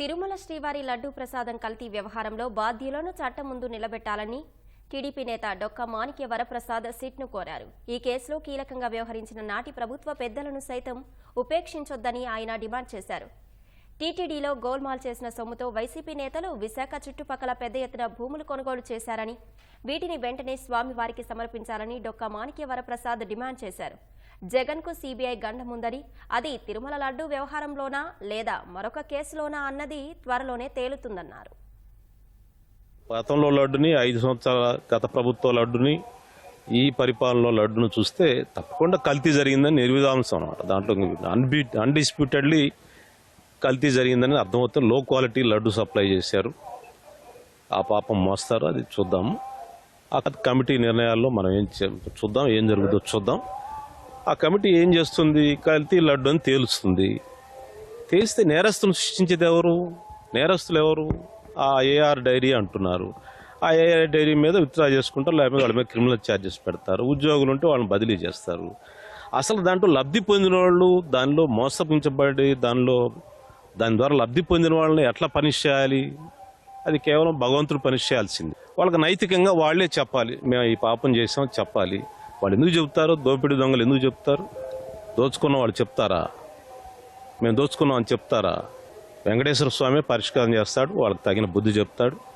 తిరుమల శ్రీవారి లడ్డూ ప్రసాదం కల్తీ వ్యవహారంలో బాధ్యులను చట్టం ముందు నిలబెట్టాలని టీడీపీ నేత డొక్క మాణిక్య వరప్రసాద్ సిట్ను కోరారు. ఈ కేసులో కీలకంగా వ్యవహరించిన నాటి ప్రభుత్వ పెద్దలను సైతం ఉపేక్షించొద్దని ఆయన డిమాండ్ చేశారు. టీటీడీలో గోల్మాల్ చేసిన సొమ్ముతో వైసీపీ నేతలు విశాఖ చుట్టుపక్కల పెద్ద ఎత్తున భూములు కొనుగోలు చేశారని వీటిని వెంటనే స్వామివారికి సమర్పించాలని డొక్క మాణిక్య వరప్రసాద్ డిమాండ్ చేశారు. జగన్కు సీబీఐ గండముందని అది తిరుమల లడ్డు వ్యవహారంలోనా లేదా మరొక కేసులోనా అన్నది త్వరలోనే తేలుతుందన్నారు. గతంలో లడ్డుని ఐదు సంవత్సరాల గత ప్రభుత్వ లడ్డుని ఈ పరిపాలనలో లడ్డును చూస్తే తప్పకుండా కల్తీ జరిగిందని నిర్విధాంసం అనమాట దాంట్లో అన్బి అన్డిస్ప్యూటెడ్లీ కల్తీ జరిగిందని అర్థమవుతుంది. లో క్వాలిటీ లడ్డు సప్లై చేశారు. ఆ పాపం మోస్తారు. అది చూద్దాము ఆ కమిటీ నిర్ణయాల్లో మనం ఏం చే- చూద్దాం ఏం జరుగుతుందో చూద్దాం. ఆ కమిటీ ఏం చేస్తుంది? కల్తీ లడ్డు అని తేలుస్తుంది. తేలిస్తే నేరస్తులు సృష్టించేది ఎవరు? నేరస్తులు ఎవరు? ఆ ఏఆర్ డైరీ అంటున్నారు. ఆ ఏఆర్ డైరీ మీద విత్డ్రా చేసుకుంటారు. లేకపోతే వాళ్ళ మీద క్రిమినల్ ఛార్జెస్ పెడతారు. ఉద్యోగులు ఉంటే వాళ్ళని బదిలీ చేస్తారు. అసలు దాంట్లో లబ్ధి పొందిన వాళ్ళు దానిలో మోసపించబడి దానిలో దాని ద్వారా లబ్ధి పొందిన వాళ్ళని ఎట్లా పనిష్ చేయాలి? అది కేవలం భగవంతుడు పనిష్ చేయాల్సింది. వాళ్ళకి నైతికంగా వాళ్ళే చెప్పాలి. మేము ఈ పాపం చేసాం చెప్పాలి. వాళ్ళు ఎందుకు చెప్తారు? దోపిడీ దొంగలు ఎందుకు చెప్తారు? దోచుకున్న వాళ్ళు చెప్తారా? మేము దోచుకున్నాం అని చెప్తారా? వెంకటేశ్వర స్వామి పరిష్కారం చేస్తాడు వాళ్ళకి తగిన బుద్ధి చెప్తాడు.